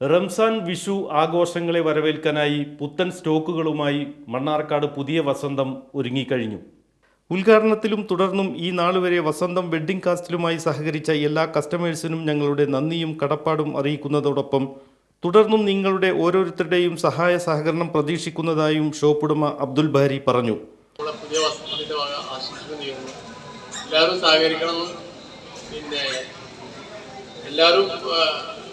റംസാൻ വിഷു ആഘോഷങ്ങളെ വരവേൽക്കാനായി പുത്തൻ സ്റ്റോക്കുകളുമായി മണ്ണാർക്കാട് പുതിയ വസന്തം ഒരുങ്ങിക്കഴിഞ്ഞു. ഉദ്ഘാടനത്തിലും തുടർന്നും ഈ നാളുവരെ വസന്തം വെഡ്ഡിംഗ് കാസ്റ്റിലുമായി സഹകരിച്ച എല്ലാ കസ്റ്റമേഴ്സിനും ഞങ്ങളുടെ നന്ദിയും കടപ്പാടും അറിയിക്കുന്നതോടൊപ്പം തുടർന്നും നിങ്ങളുടെ ഓരോരുത്തരുടെയും സഹായ സഹകരണം പ്രതീക്ഷിക്കുന്നതായും ഷോപ്പുടമ അബ്ദുൽ ബാരി പറഞ്ഞു. പുതിയ വസന്തത്തിന്റെ എല്ലാവരും സഹകരിക്കണമെന്നും പിന്നെ എല്ലാവരും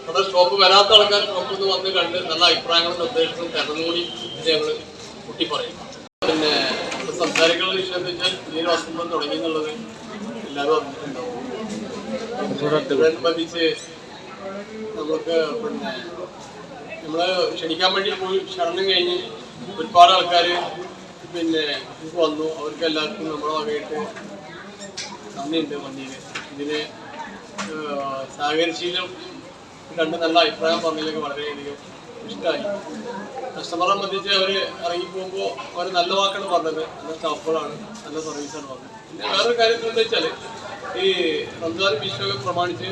നമ്മുടെ ഷോപ്പ് വരാത്ത ആൾക്കാർ ഷോപ്പിൽ നിന്ന് വന്ന് കണ്ട് നല്ല അഭിപ്രായങ്ങളും നിർദ്ദേശങ്ങളും തരുന്നുകൂടി ഞങ്ങൾ കുട്ടി പറയും. പിന്നെ സംസാരിക്കാനുള്ള വിഷയം എന്ന് വെച്ചാൽ ഈ വസ്ത്രം തുടങ്ങി എന്നുള്ളത് എല്ലാവരും അറിഞ്ഞിട്ടുണ്ടാവും. നമുക്ക് പിന്നെ നമ്മൾ ക്ഷണിക്കാൻ വേണ്ടി പോയി ക്ഷണം കഴിഞ്ഞ് ഒരുപാട് ആൾക്കാർ പിന്നെ വന്നു. അവർക്ക് എല്ലാവർക്കും നമ്മളെ വകയിട്ട് നന്ദിയുണ്ട് വണ്ടിയിൽ ഇതിന് സഹകരിച്ചതിലും രണ്ട് നല്ല അഭിപ്രായം പറഞ്ഞതിലേക്ക് വളരെയധികം ഇഷ്ടമായി കസ്റ്റമറെ സംബന്ധിച്ച് അവർ ഇറങ്ങി പോകുമ്പോൾ അവർ നല്ല വാക്കാണ് പറഞ്ഞത്. നല്ല സ്റ്റാഫുകളാണ് നല്ല സർവീസാണ് പറഞ്ഞത്. പിന്നെ വേറൊരു കാര്യം എന്താണെന്ന് വെച്ചാൽ ഈ റംസാൻ വിഷുവൊക്കെ പ്രമാണിച്ച്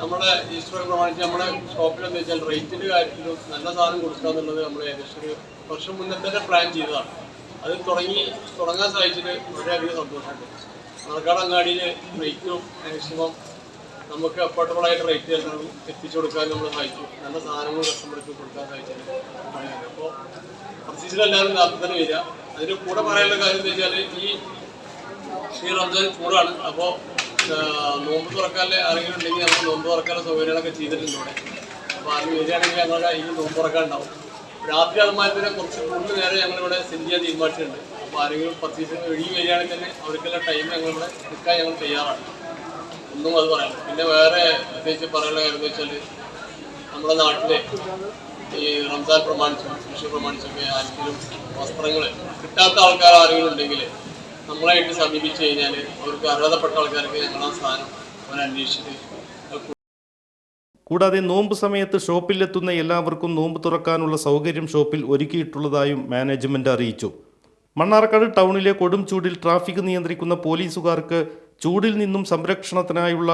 നമ്മുടെ ഈസ്റ്ററൊക്കെ പ്രമാണിച്ച് നമ്മുടെ ഷോപ്പിൽ എന്താ വെച്ചാൽ റേറ്റിന്റെ കാര്യത്തിലും നല്ല സാധനം കൊടുക്കുക എന്നുള്ളത് നമ്മൾ ഏകദേശം ഒരു വർഷം മുന്നേ തന്നെ പ്ലാൻ ചെയ്തതാണ്. അത് തുടങ്ങി തുടങ്ങാൻ സാധിച്ചിട്ട് വളരെയധികം സന്തോഷമുണ്ട് മണക്കാട് അങ്ങാടിയിൽ റേറ്റും മാക്സിമം നമുക്ക് അഫോർഡബിൾ ആയിട്ട് റേറ്റ് തരണം എത്തിച്ചു കൊടുക്കാൻ നമ്മൾ സഹായിച്ചു. നല്ല സാധനങ്ങൾ കസ്റ്റമർക്ക് കൊടുക്കാൻ സഹായിച്ചു. അപ്പോൾ പർച്ചേസിൽ എല്ലാവരും നേരത്തെ തന്നെ വരിക. അതിന് കൂടെ പറയാനുള്ള കാര്യം എന്താ വെച്ചാൽ ഈ ഈ റംസാൻ ചൂടാണ്. അപ്പോൾ നോമ്പ് തുറക്കാനുള്ള ആരെങ്കിലും ഉണ്ടെങ്കിൽ നമ്മൾ നോമ്പ് തുറക്കാനുള്ള സൗകര്യങ്ങളൊക്കെ ചെയ്തിട്ടുണ്ട് ഇവിടെ. അപ്പോൾ അത് വരികയാണെങ്കിൽ ഞങ്ങളുടെ ഈ നോമ്പ് തുറക്കാൻ ഉണ്ടാവും രാത്രി അതുമാതിരി കുറച്ച് കൂടുതൽ നേരം ഞങ്ങളിവിടെ സെൻഡ് ചെയ്യാൻ തീരുമാനിച്ചിട്ടുണ്ട്. അപ്പോൾ ആരെങ്കിലും പർച്ചേസിന് ഒഴുകി വരികയാണെങ്കിൽ തന്നെ അവർക്കുള്ള ടൈം ഞങ്ങളിവിടെ നിൽക്കാൻ ഞങ്ങൾ തയ്യാറാണ്. ഒന്നും അത് പറയാം പിന്നെ വേറെ പ്രത്യേകിച്ച് പറയാനുള്ള കാര്യം വെച്ചാൽ നമ്മുടെ നാട്ടിലെ ഈ റംസാൻ പ്രമാണിച്ചും വിഷു പ്രമാണിച്ചൊക്കെ ആർക്കും വസ്ത്രങ്ങൾ കിട്ടാത്ത ആൾക്കാർ ആരെങ്കിലും ഉണ്ടെങ്കിൽ നമ്മളായിട്ട് സമീപിച്ചു കഴിഞ്ഞാൽ അവർക്ക് അർഹതപ്പെട്ട ആൾക്കാർക്ക് ഞങ്ങൾ ആ സാധനം അവരന്വേഷിച്ചിട്ട് കൂടാതെ നോമ്പ് സമയത്ത് ഷോപ്പിലെത്തുന്ന എല്ലാവർക്കും നോമ്പ് തുറക്കാനുള്ള സൗകര്യം ഷോപ്പിൽ ഒരുക്കിയിട്ടുള്ളതായും മാനേജ്മെന്റ് അറിയിച്ചു. മണ്ണാർക്കാട് ടൗണിലെ കൊടും ചൂടിൽ ട്രാഫിക് നിയന്ത്രിക്കുന്ന പോലീസുകാർക്ക് ചൂടിൽ നിന്നും സംരക്ഷണത്തിനായുള്ള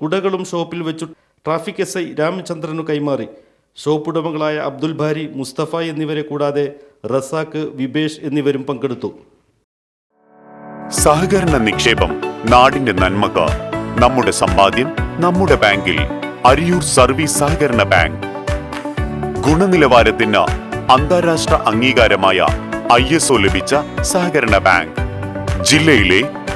കുടകളും ഷോപ്പിൽ വെച്ചു ട്രാഫിക് എസ് ഐ രാമചന്ദ്രനു കൈമാറി. ഷോപ്പ് ഉടമകളായ അബ്ദുൽ ഭാരി മുസ്തഫ എന്നിവരെ കൂടാതെ റസാക്ക് വിബേഷ് എന്നിവരും പങ്കെടുത്തു. സഹകരണ നിക്ഷേപം നാടിന്റെ നന്മക്ക് നമ്മുടെ സമ്പാദ്യം നമ്മുടെ ബാങ്കിൽ അരിയൂർ സർവീസ് സഹകരണ ബാങ്ക്. ഗുണനിലവാരത്തിന് അന്താരാഷ്ട്ര അംഗീകാരമായ ഐ ലഭിച്ച സഹകരണ ബാങ്ക്. ജില്ലയിലെ